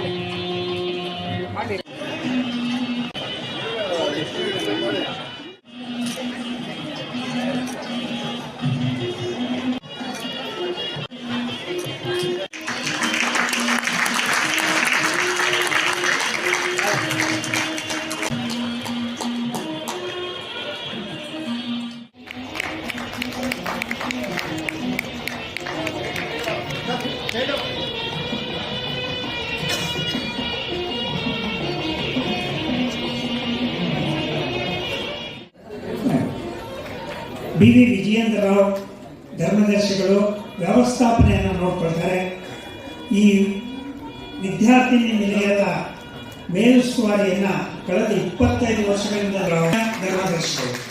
મળે. B V Vijayendra Rao ಧರ್ಮದರ್ಶಿಗಳು ವ್ಯವಸ್ಥಾಪನೆಯನ್ನು ನೋಡ್ಕೊಳ್ತಾರೆ. ಈ ವಿದ್ಯಾರ್ಥಿನಿ ನಿಲಯದ ಮೇಲುಸ್ತುವಾರಿಯನ್ನು ಕಳೆದ ಇಪ್ಪತ್ತೈದು ವರ್ಷಗಳಿಂದ ಧರ್ಮದರ್ಶಿಗಳು.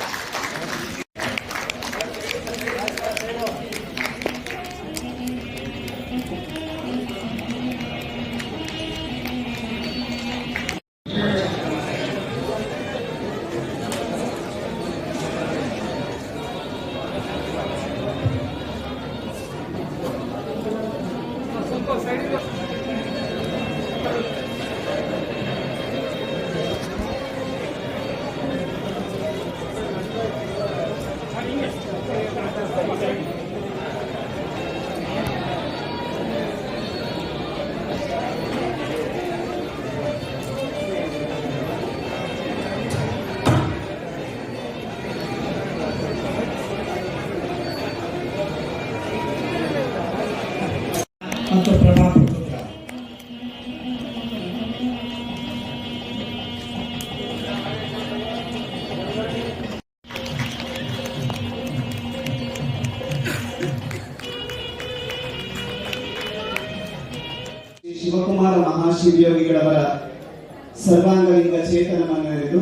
ಪ್ರಭಾ ಪುತ್ರ ಶ್ರೀ ಶಿವಕುಮಾರ ಮಹಾಶಿವಯೋಗಿಗಳವರ ಸರ್ವಾಂಗಲಿಂಗ ಚೇತನವನ್ನೆರೆದು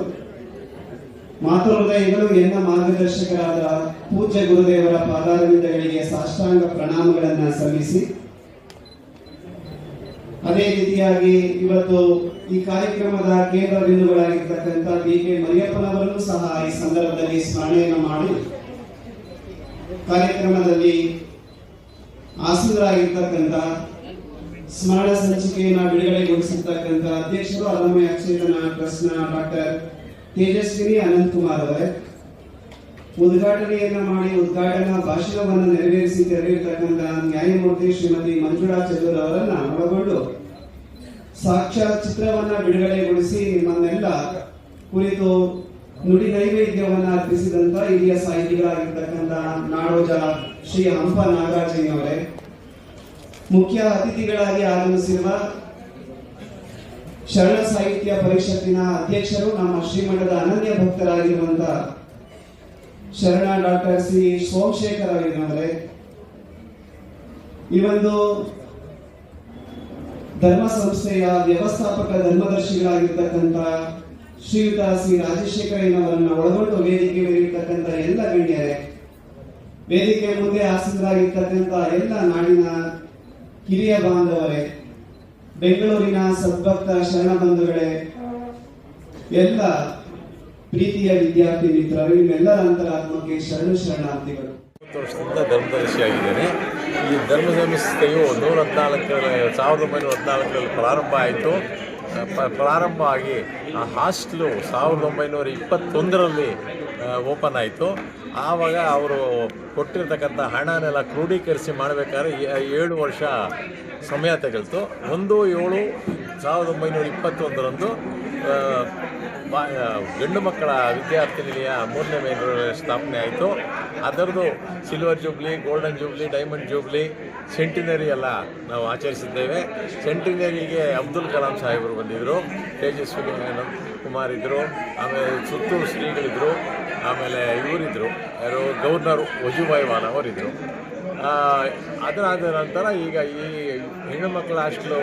ಮಾತೃ ಹೃದಯಗಳು ಎನ್ನ ಮಾರ್ಗದರ್ಶಕರಾದ ಪೂಜ್ಯ ಗುರುದೇವರ ಪಾದಾರವಿಂದಗಳಿಗೆ ಸಾಷ್ಟಾಂಗ ಪ್ರಣಾಮಗಳನ್ನು ಸಲ್ಲಿಸಿ ಅದೇ ರೀತಿಯಾಗಿ ಇವತ್ತು ಈ ಕಾರ್ಯಕ್ರಮದ ಕೇಂದ್ರ ಬಿಂದುಗಳಾಗಿರ್ತಕ್ಕಂಥ ಡಿ ಕೆ ಮರಿಯಪ್ಪನವರನ್ನು ಸಹ ಈ ಸಂದರ್ಭದಲ್ಲಿ ಸ್ಮರಣೆಯನ್ನು ಮಾಡಿ ಕಾರ್ಯಕ್ರಮದಲ್ಲಿ ಆಸೀನರಾಗಿರ್ತಕ್ಕಂಥ ಸ್ಮರಣ ಸಂಚಿಕೆಯನ್ನು ಬಿಡುಗಡೆಗೊಳಿಸಿರ್ತಕ್ಕಂಥ ಅಧ್ಯಕ್ಷರು ಅಲಮಯ ಅಕ್ಷೇತನ ಟ್ರಸ್ಟ್ನ ಡಾಕ್ಟರ್ ತೇಜಸ್ವಿನಿ ಅನಂತ್ ಕುಮಾರ್ ಅವರೇ. ಉದ್ಘಾಟನೆಯನ್ನ ಮಾಡಿ ಉದ್ಘಾಟನಾ ಭಾಷಣವನ್ನು ನೆರವೇರಿಸಿ ತೆರಳಿರ್ತಕ್ಕಂಥ ನ್ಯಾಯಮೂರ್ತಿ ಶ್ರೀಮತಿ ಮಂಜುಳಾ ಚಂದ್ರ ಅವರನ್ನ ಒಳಗೊಂಡು ಸಾಕ್ಷ್ಯ ಚಿತ್ರವನ್ನ ಬಿಡುಗಡೆಗೊಳಿಸಿ ನಿಮ್ಮನ್ನೆಲ್ಲ ಕುರಿತು ನುಡಿ ನೈವೇದ್ಯವನ್ನ ಅರ್ಪಿಸಿದಂತ ಹಿರಿಯ ಸಾಹಿತಿಗಳಾಗಿರ್ತಕ್ಕಂಥ ನಾಡೋಜ ಶ್ರೀ ಹಂಪ ನಾಗರಾಜಯ್ಯನವರೇ ಮುಖ್ಯ ಅತಿಥಿಗಳಾಗಿ ಆಗಮಿಸಿರುವ ಶರಣ ಸಾಹಿತ್ಯ ಪರಿಷತ್ತಿನ ಅಧ್ಯಕ್ಷರು ನಮ್ಮ ಶ್ರೀಮಠದ ಅನನ್ಯ ಭಕ್ತರಾಗಿರುವಂತ ಶರಣ ಡಾಕ್ಟರ್ ಶ್ರೀ ಸೋಮಶೇಖರ್ ಅವರೇ ಈ ಒಂದು ಧರ್ಮ ಸಂಸ್ಥೆಯ ವ್ಯವಸ್ಥಾಪಕ ಧರ್ಮದರ್ಶಿಗಳಾಗಿರ್ತಕ್ಕಂಥ ಶ್ರೀಯುತ ರಾಜಶೇಖರ ರಾಜಶೇಖರಯ್ಯನವರನ್ನ ಒಳಗೊಂಡು ವೇದಿಕೆ ಮೇಲಿರ್ತಕ್ಕಂಥ ಎಲ್ಲ ಗಣ್ಯರೇ ವೇದಿಕೆ ಮುಂದೆ ಆಸೀನರಾಗಿರ್ತಕ್ಕಂಥ ಎಲ್ಲ ನಾಡಿನ ಕಿರಿಯ ಬಾಂಧವರೇ, ಬೆಂಗಳೂರಿನ ಸದ್ಭಕ್ತ ಶರಣ ಬಂಧುಗಳೇ, ಎಲ್ಲ ಪ್ರೀತಿಯ ವಿದ್ಯಾರ್ಥಿ ಮಿತ್ರರು ನಿಮ್ಮೆಲ್ಲರ ಅಂತರಾತ್ಮಕ್ಕೆ ಶರಣು ಶರಣಾರ್ಥಿಗಳು. ವರ್ಷದಿಂದ ಧರ್ಮದರ್ಶಿಯಾಗಿದ್ದೇನೆ ಈ ಧರ್ಮ ಸಂಸ್ಥೆಯು ನೂರ ಹದಿನಾಲ್ಕರಲ್ಲಿ ಸಾವಿರದ ಒಂಬೈನೂರ ಹದಿನಾಲ್ಕರಲ್ಲಿ ಪ್ರಾರಂಭ ಆಯಿತು. ಪ್ರಾರಂಭ ಆಗಿ ಆ ಹಾಸ್ಟ್ಲು ಸಾವಿರದ ಒಂಬೈನೂರ ಇಪ್ಪತ್ತೊಂದರಲ್ಲಿ ಓಪನ್ ಆಯಿತು. ಆವಾಗ ಅವರು ಕೊಟ್ಟಿರ್ತಕ್ಕಂಥ ಹಣನೆಲ್ಲ ಕ್ರೋಢೀಕರಿಸಿ ಮಾಡಬೇಕಾದ್ರೆ ಏಳು ವರ್ಷ ಸಮಯ ತಗಲ್ತು. ಒಂದು ಏಳು, ಸಾವಿರದ ಒಂಬೈನೂರ ಇಪ್ಪತ್ತೊಂದರಂದು ಬಾ- ಗಂಡು ಮಕ್ಕಳ ವಿದ್ಯಾರ್ಥಿ ನಿಲಯ ಮೂರನೇ ಮೇಲೆ ಸ್ಥಾಪನೆ ಆಯಿತು. ಅದರದ್ದು silver jubilee golden jubilee diamond jubilee centenary ಎಲ್ಲ ನಾವು ಆಚರಿಸಿದ್ದೇವೆ. ಸೆಂಟಿನರಿಗೆ ಅಬ್ದುಲ್ ಕಲಾಂ ಸಾಹೇಬರು ಬಂದಿದ್ದರು ತೇಜಸ್ವಿ ಕುಮಾರ್ ಇದ್ದರು ಆಮೇಲೆ ಸುತ್ತೂರು ಶ್ರೀಗಳಿದ್ದರು ಆಮೇಲೆ ಇವರಿದ್ದರು ಯಾರು ಗವರ್ನರ್ ವಜುಭಾಯಿ ವಾಲಾ ಅವರಿದ್ದರು ಅದರಾದ ನಂತರ ಈಗ ಈ ಹೆಣ್ಣು ಮಕ್ಕಳ ಹಾಸ್ಟೆಲು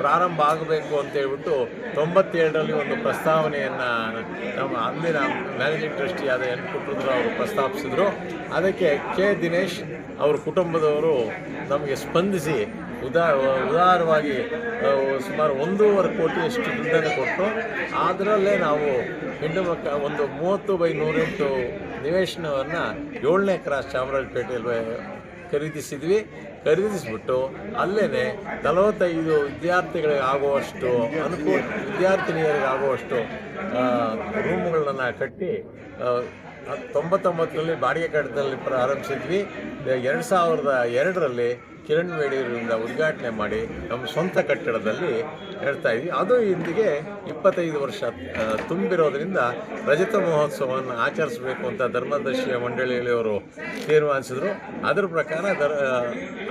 ಪ್ರಾರಂಭ ಆಗಬೇಕು ಅಂತ ಹೇಳ್ಬಿಟ್ಟು ತೊಂಬತ್ತೇಳರಲ್ಲಿ ಒಂದು ಪ್ರಸ್ತಾವನೆಯನ್ನು ನಮ್ಮ ಅಂದಿನ ಮ್ಯಾನೇಜಿಂಗ್ ಟ್ರಸ್ಟಿ ಆದ ಎನ್ ಪುಟ್ಟರುದ್ರ ಅವರು ಪ್ರಸ್ತಾಪಿಸಿದ್ರು. ಅದಕ್ಕೆ ಕೆ ದಿನೇಶ್ ಅವ್ರ ಕುಟುಂಬದವರು ನಮಗೆ ಸ್ಪಂದಿಸಿ ಉದಾ, ಉದಾರವಾಗಿ ಸುಮಾರು ಒಂದೂವರೆ ಕೋಟಿಯಷ್ಟು ದುಡ್ಡನ್ನು ಕೊಟ್ಟು ಅದರಲ್ಲೇ ನಾವು ಹೆಣ್ಣು ಮಕ್ಕ, ಒಂದು ಮೂವತ್ತು ಬೈ ನೂರೆಂಟು ನಿವೇಶನವನ್ನು ಏಳನೇ ಕ್ರಾಸ್ ಚಾಮರಾಜಪೇಟೆಯಲ್ಲಿ ಖರೀದಿಸಿದ್ವಿ. ಖರೀದಿಸಿಬಿಟ್ಟು ಅಲ್ಲೇ ನಲವತ್ತೈದು ವಿದ್ಯಾರ್ಥಿಗಳಿಗೆ ಆಗುವಷ್ಟು ಅನುಕೂಲ ವಿದ್ಯಾರ್ಥಿನಿಯರಿಗೆ ಆಗುವಷ್ಟು ರೂಮ್ಗಳನ್ನು ಕಟ್ಟಿ ತೊಂಬತ್ತೊಂಬತ್ತರಲ್ಲಿ ಬಾಡಿಗೆ ಕಟ್ಟಡದಲ್ಲಿ ಪ್ರಾರಂಭಿಸಿದ್ವಿ ಎರಡು ಸಾವಿರದ ಎರಡರಲ್ಲಿ ಕಿರಣ್ ಬೇಡಿಯವರಿಂದ ಉದ್ಘಾಟನೆ ಮಾಡಿ ನಮ್ಮ ಸ್ವಂತ ಕಟ್ಟಡದಲ್ಲಿ ಹೇಳ್ತಾ ಇದ್ವಿ. ಅದು ಇಂದಿಗೆ ಇಪ್ಪತ್ತೈದು ವರ್ಷ ತುಂಬಿರೋದರಿಂದ ರಜತ ಮಹೋತ್ಸವವನ್ನು ಆಚರಿಸಬೇಕು ಅಂತ ಧರ್ಮದರ್ಶಿಯ ಮಂಡಳಿಯವರು ತೀರ್ಮಾನಿಸಿದ್ರು. ಅದರ ಪ್ರಕಾರ ದರ್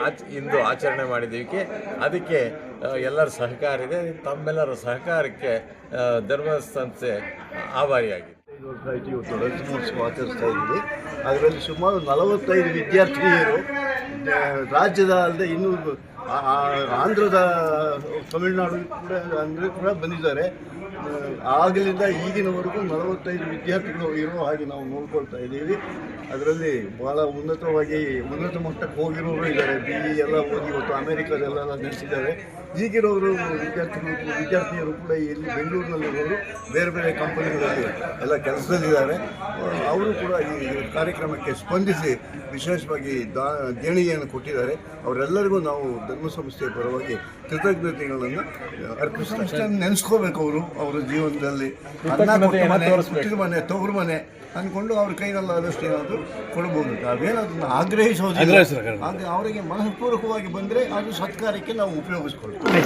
ಆಚ ಇಂದು ಆಚರಣೆ ಮಾಡಿದ್ದೀವಿ ಅದಕ್ಕೆ ಎಲ್ಲರ ಸಹಕಾರ ಇದೆ. ತಮ್ಮೆಲ್ಲರ ಸಹಕಾರಕ್ಕೆ ಧರ್ಮ ಸಂಸ್ಥೆ ಧರ್ಮ ಆಯ್ತು ಇವತ್ತು ರಜನೋತ್ಸವ ಆಚರಿಸ್ತಾ ಇದ್ದೀವಿ. ಅದರಲ್ಲಿ ಸುಮಾರು ನಲವತ್ತೈದು ವಿದ್ಯಾರ್ಥಿನಿಯರು ರಾಜ್ಯದ ಅಲ್ಲದೆ ಇನ್ನೂ ಆಂಧ್ರದ, ತಮಿಳುನಾಡು ಕೂಡ ಅಂದರೆ ಕೂಡ ಬಂದಿದ್ದಾರೆ. ಆಗಲಿಂದ ಈಗಿನವರೆಗೂ ನಲವತ್ತೈದು ವಿದ್ಯಾರ್ಥಿಗಳು ಇರೋ ಹಾಗೆ ನಾವು ನೋಡ್ಕೊಳ್ತಾ ಇದ್ದೀವಿ. ಅದರಲ್ಲಿ ಭಾಳ ಉನ್ನತವಾಗಿ, ಉನ್ನತ ಮಟ್ಟಕ್ಕೆ ಹೋಗಿರೋರು ಇದ್ದಾರೆ. ಬಿ ಇ ಎಲ್ಲ ಹೋಗಿ ಇವತ್ತು ಅಮೇರಿಕಾದಲ್ಲೆಲ್ಲ ನಡೆಸಿದ್ದಾರೆ ಈಗಿರೋರು ವಿದ್ಯಾರ್ಥಿಗಳು, ವಿದ್ಯಾರ್ಥಿಯರು ಕೂಡ ಇಲ್ಲಿ ಬೆಂಗಳೂರಿನಲ್ಲಿರೋರು ಬೇರೆ ಬೇರೆ ಕಂಪನಿಗಳಲ್ಲಿ ಎಲ್ಲ ಕೆಲಸದಲ್ಲಿದ್ದಾರೆ. ಅವರು ಕೂಡ ಈ ಕಾರ್ಯಕ್ರಮಕ್ಕೆ ಸ್ಪಂದಿಸಿ ವಿಶೇಷವಾಗಿ ದಾ, ದೇಣಿಗೆಯನ್ನು ಕೊಟ್ಟಿದ್ದಾರೆ. ಅವರೆಲ್ಲರಿಗೂ ನಾವು ಧರ್ಮ ಸಂಸ್ಥೆಯ ಪರವಾಗಿ ಕೃತಜ್ಞತೆಗಳನ್ನು ಅರ್ಪಿಸ್ತಾ ನೆನೆಸ್ಕೋಬೇಕು ಅವರು. ಅವರ ಜೀವನದಲ್ಲಿ ಅನ್ನ ಕೊಟ್ಟ ಮನೆ ಹುಟ್ಟಿದ ಮನೆ ಅಂದ್ಕೊಂಡು ಅವ್ರ ಕೈನಲ್ಲಿ ಆದಷ್ಟು ಏನಾದರೂ ಕೊಡ್ಬೋದು. ನಾವೇನು ಅದನ್ನು ಆಗ್ರಹಿಸೋದಿಲ್ಲ ಅವರಿಗೆ ಮನಃಪೂರ್ವಕವಾಗಿ ಬಂದರೆ ಅದು ಸತ್ಕಾರಕ್ಕೆ ನಾವು ಉಪಯೋಗಿಸ್ಕೊಳ್ತೀವಿ.